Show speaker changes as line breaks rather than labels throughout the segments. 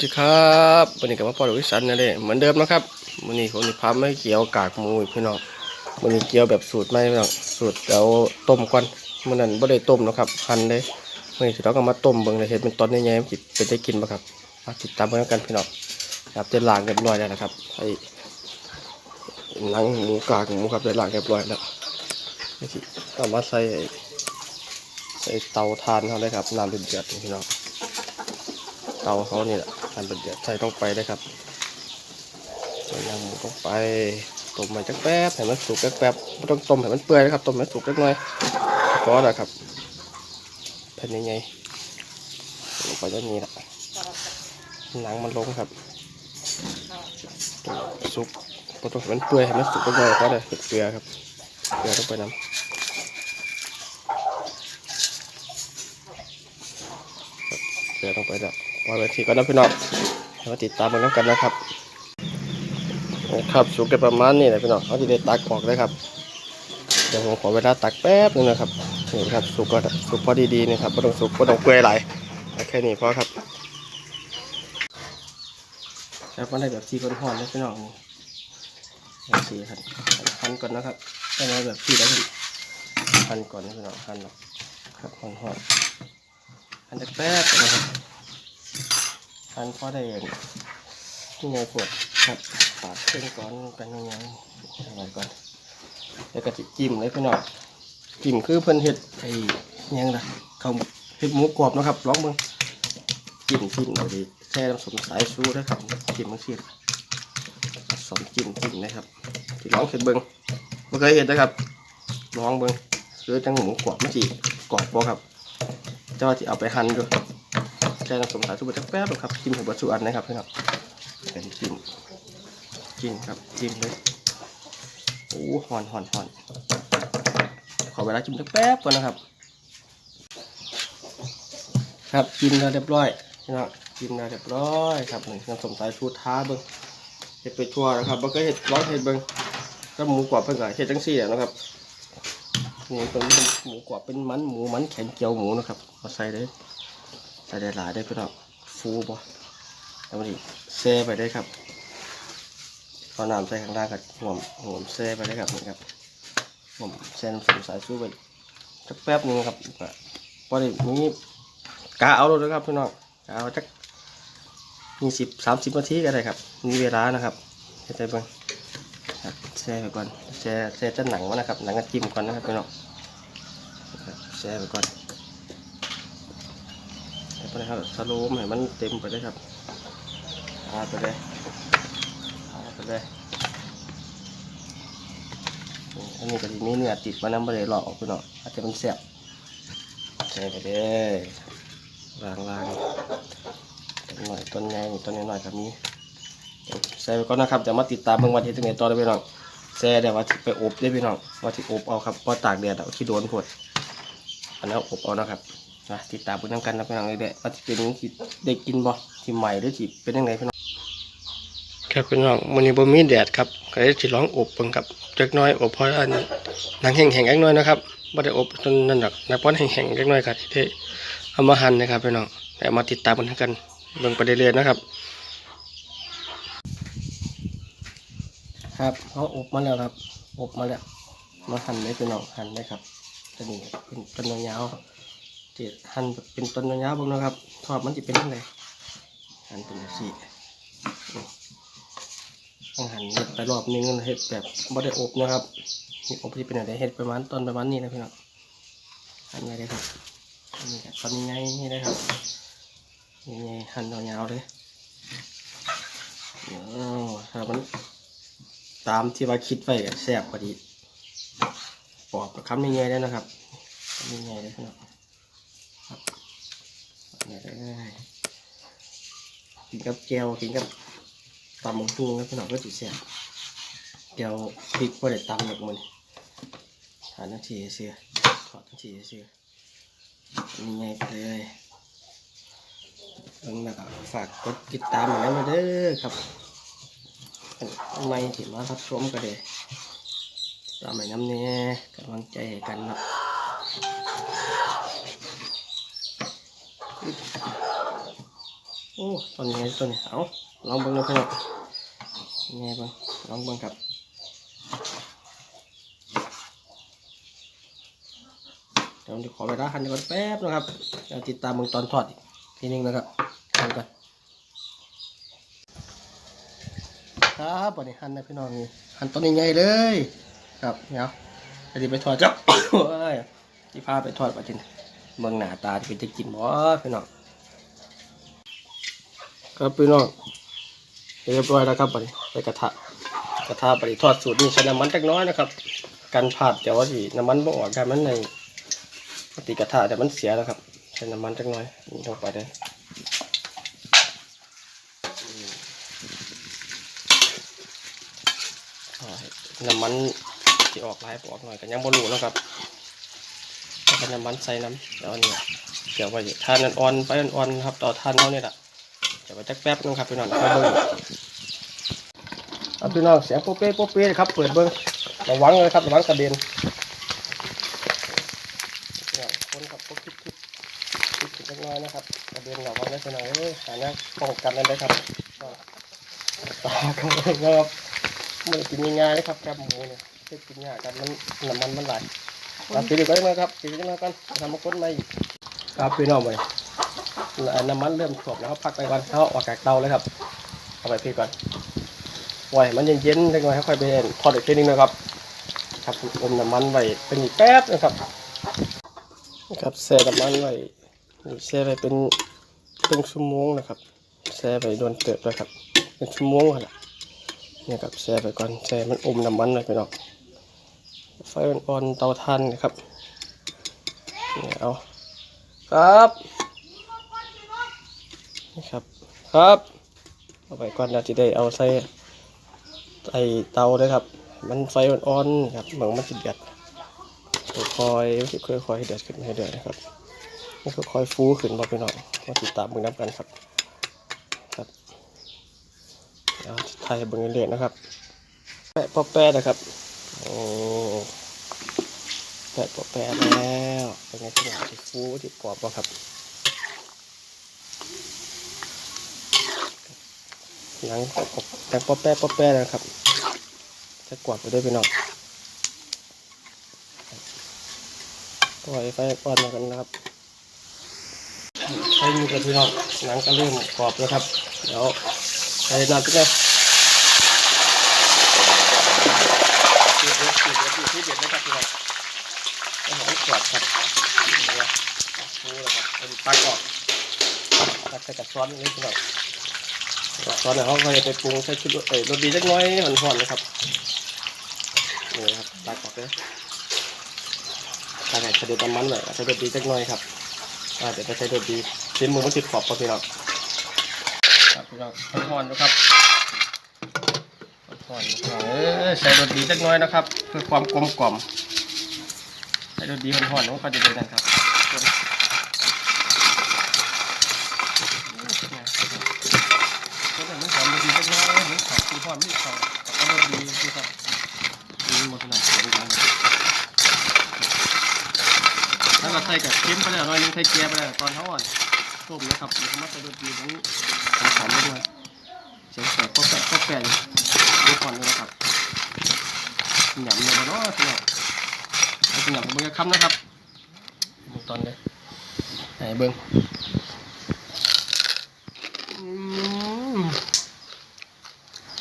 สวัสดีครับวันนี้กับมาปอดวิสันนะเด้เหมือนเดิมนะครับวันนี้ผมจะพาไม่เกี่ยวกากหมูอีกพี่น้องวันนี้เกี่ยวแบบสูตรไม่พี่น้องสูตรเอาต้มก่อนมื่อนั้นไม่ได้ต้มนะครับหั่นเลยมื่อนี้เราก็มาต้มเบิ่งเลยเห็ดเป็นตอนใหญ่ๆมันจิเป็นได้กินปะครับมาติดตามกันกันพี่น้องครับเจะล้างเรียบร้อยแล้วนะครับไอ้หนังหมูกากหมูครับได้ล้างเรียบร้อยแล้วนี่สิเอามาใส่ใส่เตาทานเขาเลยครับน้ำเดือดๆพี่น้อง เตาเขานี่แหละอันเป็นเดือดใส่ต้องไปเลยครับใส่ยางหมูต้องไปต้มมันจักแป๊บให้มันสุกจักแป๊บไม่ต้องต้มให้มันเปื่อยนะครับต้มให้มันสุกจักหน่อยก็แล้วครับแผ่นยังไงลงไปจะนี้แหละหนังมันลงครับสุกไม่ต้องให้มันเปื่อยให้มันสุกจักหน่อยก็ได้เห็ดเกลือครับเกลือต้องไปน้ำเกลือต้องไปแล้ว ปล่อยไว้ทีก่อนนะพี่น้องมาติดตามกันแล้วกันนะครับครับสุกได้ประมาณนี้แหละพี่น้องเขาจะได้ตักออกเลยครับเดี๋ยวผมขอเวลาตักแป๊บนึงนะครับนี่ครับสุกก็สุกพอดีๆนะครับไม่ต้องสุกไม่ต้องเปื่อยหลายเอาแค่นี้พอครับครับมาได้แบบที่ก้อนๆเลยพี่น้องนี่แบบที่ครับหั่นก่อนนะครับได้มาแบบที่แล้วพี่หั่นก่อนนะพี่น้องหั่นเนาะครับหั่นหั่นจักแป๊บนะครับ หั่นพอได้เองนี่ไงปวดครับปาดเส้นก่อนกันยังไงอะไรก่อนแล้วก็สิจิ้มเลยพี่น้องจิ้มคือเพิ่นเฮ็ดไอ้ยังล่ะข้าเฮ็ดหมูกรอบนะครับลองเบิ่งจิ้มจิ้มเอาดิแช่น้ำสมสายชูนะครับจิ้มมันสิผสมจิ้มจิ้มนะครับที่ลองเฮ็ดเบิ่งบ่เคยเฮ็ดนะครับลองเบิ่งคือจังหมูกรอบมันสิกรอบบ่ครับเจ้าที่เอาไปหั่นดูแช่น้ำสมสายชูไปจักแป๊บเดียครับจิ้มห้เบ่ทุกอันนะครับพี่องเป็นจิ้มจิ้มครับจิ้มเลยโอ้หอนหอนหอนขอเวลาจิ้มแป๊บก่อนนะครับ ครับจิ้มแล้วเรียบร้อยนะจิ้มแล้วเรียบร้อยครับนี่น้ำสมสายชูท้าเบิ้งเห็ดไปทั่วนะครับบ่เคยเห็ดร้อนเห็ดเบิ้งก็หมูกรอบเพิ่งเห็ดจังซี่นะครับนี่ตรงนี้เป็นหมูกรอบเป็นมันหมูมันแข็งเจียวหมูนะครับมาใส่เลย ใส่ได้หลายได้พี่น้องฟูบ่แล้วมันดิแซ่ไปได้ครับพอน้ำใส่ข้างล่างกับห่วมห่วมแซ่ไปได้ครับนี่ครับห่วมแซ่น้ำส้มสายชูไปสักแป๊บนึงครับก็พอดีนี้กาเอาเลยนะครับพี่น้องกาเอาจักมีสิบสามสิบนาทีก็ได้ครับมีเวลานะครับใส่เบิ้งแซ่ไปก่อนแซ่แซ่จะหนังวะนะครับ หนังก็จิ้มก่อนนะครับพี่น้องครับแซ่ไปก่อน ไปนะครับสโลมให้มันเต็มไปเลยครับพาไปเลยเอาไปเลยอันนี้ก็ทีนี้เนื้อติดมาน้ำบริหลอกออกไปหน่ออาจจะเป็นเสียบใส่ไปเลยลางลางต้นหน่อยต้นใหญ่นี่ต้นน้อยๆแบบนี้ใส่ไปก่อนนะครับเดี๋ยวมาติดตามเมื่อวันที่ถึงไหนต่อได้พี่น้องแซ่เดี๋ยวว่าไปอบได้พี่น้องว่าที่อบเอาครับพราตากแดดเอาขี้โดนพดอันนั้นอบเอานะครับ นะติดตามเพื่อนกันนะพี่น้องเลยเด้อว่าที่เป็นที่ได้กินบ่ที่ใหม่หรือที่เป็นยังไงพี่น้องครับพี่น้องมันนี้บ่มีแดดครับก็เลยสิลองอบเบิ่งครับจักหน้อยอบพออันหนังแห้งๆจักหน้อยนะครับบ่ได้อบจนนั่นดอกนะพอแห้งๆจักหน้อยก็ได้เอามาหั่นนะครับพี่น้องแล้วมาติดตามกันกันเบิ่งไปเรื่อยๆนะครับ ครับเขาอบมาแล้วครับอบมาแล้วมาหั่นได้พี่น้องหั่นได้ครับตัวนี้เป็นต้นยาวๆ ที่หั่นเป็นต้นยาวๆเบิ่งนะครับทอดมันสิเป็นจังไดหั่นเป็นจังซี่อาหารเห็ดไปรอบนึงเห็ดแบบบ่ได้อบนะครับนี่อบที่เป็นอะไรเห็ดประมาณตอนประมาณนี้นะพี่น้องหั่นไงได้ครับอันนี้ก็ตอนนี้ไงนี่นะครับนี่ไงหั่นยาวๆเลยอ๋อถ้ามันตามที่ว่าคิดไว้ก็แซ่บพอดีปอกกับคำยังไงได้นะครับคำยังไงได้พี่น้องครับนี่ได้ กินกับแก้วกินกับตำหมังคุงครับพี่น้องก็จีเสียเดี๋ยวพริกว่าได้ตำหมดมันหาหน้าที่เสียขอดหน้าที่เสียนี่ไงไปเลยเพิ่งนะครับฝากกดติดตามหน่อยนะเด้อครับไม่ถิ่มารับชมกันเลยตามไปน้ำเนี่ยกำลังใจให้กันเนาะ โอ้อ้ต้นไงต้นนี้เอาลองเบิ่งดูพี่น้องไงบิ่งลองเบิ่งครับเดี๋ยวผมจะขอเวลาหันก่อนแป๊บนะครับเดี๋ยวติดตามมึงตอนทอดอีกทีนึงนะครับหั่นก่อนครับวันนี้หันนะพี่น้องนี่หันต้นใหญ่เลย ครับเดี๋ยวจะดีไปทอดจ้ะโอ้ยที่พาไปทอดปลาจินเมืองหน้าตาจะเป็นจะกินบ่พี่น้อง ครับพี่น้องเรียบร้อยแล้วครับบัดนี้ใส่กระทะกระทะบัดทอดสูตรนี้ใช้น้ำมันเล็กน้อยนะครับกันผาดเดี๋ยวว่าสิน้ำมันบ่ออกกันมันในปกติกระทะแต่มันเสียแล้วครับใช้น้ำมันเล็กน้อยนี่ลงไปเลยน้ำมันที่ออกลายออกหน่อยก็ยังบรูนะครับแล้วน้ำมันใส่น้ำเดี๋ยวอันนี้เดี๋ยวไปทานอ่อนๆไปอ่อนๆครับต่อทานเท่านี้แหละ จะไปจักแป๊บนึงครับพี่น้องไปเบิ้งครับพี่น้องเสียงโป๊ะเป๊ะโป๊ะเป๊ะครับ เปิดเบิ้งระวังเลยครับระวังกระเด็นเนี่ยคนขับก็คิดคิดคิดคิดเล็กน้อยนะครับกระเด็นระวังไว้พี่น้องเลยหาเนี้ยป้องกันได้ครับตาครับนะครับไม่ได้กินง่ายๆนะครับแคบหมูเนี่ยเฮ็ดกินยากกันมันน้ำมันมันไหลครับปีนี้ก็ได้มครับปีนี้ก็มากันทำมาค้นใหม่อีกครับพี่น้องไป น้ำมันเริ่มถ่วมแล้วพักไปก่อนเขาออกจากเตาเลยครับเอาไปพี่ก่อนปล่อยมันเย็นๆเล็กน้อยค่อยๆไปทอดอีกทีนึงนะครับครับอมน้ำมันไว้เป็นอีกแป๊บนะครับครับแช่น้ำมันไว้นี่แช่ไปเป็นเป็นชั่วโมงนะครับแช่ไปโดนเติบเลยครับเป็นชั่วโมงขนาดนี่ครับแช่ไปก่อนแช่มันอมน้ำมันเลยไปเนาะไฟอ่อนเตาถ่านนะครับนี่เอาครับ ครับ ครับ เอาไปก่อนเราจะได้เอาใส่ไอเตาด้วยครับ มันไฟอ่อนๆครับเหมือนมันจะเดือดค่อยๆค่อยๆเดือดขึ้นให้เดือดนะครับมันค่อยๆฟูขึ้นมาไปหน่อยมาติดตามเบิ่งน้ำกันครับ ครับเดี๋ยวไทยบิ่งเรื่อยๆนะครับ แปะปอแปะนะครับโอ้แปะปอแปะแล้วเป็นไงที่หนาที่ฟูที่กรอบบ่ครับ หนังก็หนังป๊อปแป้ป๊อปแป้นะครับ จะกวาดไปด้วยพี่น้องปล่อยไฟอ่อนมากันนะครับให้มีกับพี่น้องหนังก็เริ่มกรอบแล้วครับ เดี๋ยวใส่น้ำไปเลยเด็ดเด็ดเด็ดเด็ดที่เด็ดนะครับพี่น้องห้อมกรอบครับนี่เลยฟูแล้วครับเอาตักออกตักใส่กับซ้อนนี่พี่น้อง ตอนนี้เขาก็จะไปปรุงใส่ชุดเอ้ยรสดีเล็กน้อยหอนๆนะครับนี่ครับตักออกเลยตักให้ใส่น้ำมันหน่อยใส่รสดีเล็กน้อยครับอ่าเดี๋ยวไปใส่รสดีชิ้นมือมันติดขอบครับพี่น้องครับพี่น้องหอนๆนะครับหอนๆเออใส่รสดีเล็กน้อยนะครับ เพื่อความกลมกล่อมใส่รสดีหอนๆมันก็จะได้นะครับ ก็แต่ไม่หอมดีสักน้อย เหมือนขาวคือหอมไม่ขาวก็รสดีครับดีหมดขนาดนี้ครับถ้าเราใส่กับเค็มไปแล้วหน่อยนึงใส่เกลือไปแล้วตอนเขาอ่อนต้มนะครับมันมาใส่รสดีทั้งหอมได้ด้วยเสียงแสบก็แปะก็แปะด้วยก่อนเลยนะครับหยำเลยเนาะพี่น้องหยำกับเบิ้งคำนะครับตอนเลยไหนเบิ้ง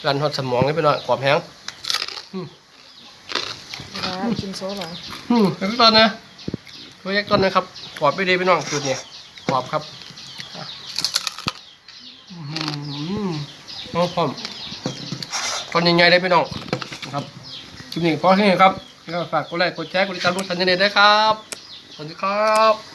รันหอดสมองนี่ไปหน่อยกรอบแห้ง
อ่ากินโซ่เหรอ
อืมเป็นตอนนะตัวแยกต้นนะครับกรอบไปดีพี่น้องจุดนี้กรอบครับอืมโอ้พร้อมตอนใหญ่ๆได้พี่น้องนะครับคลิปนี้พอแค่นี้ครับแล้วก็ฝากกดไลค์กดแชร์กดติดตามทุกท่านในเน็ตด้วยครับสวัสดีครับ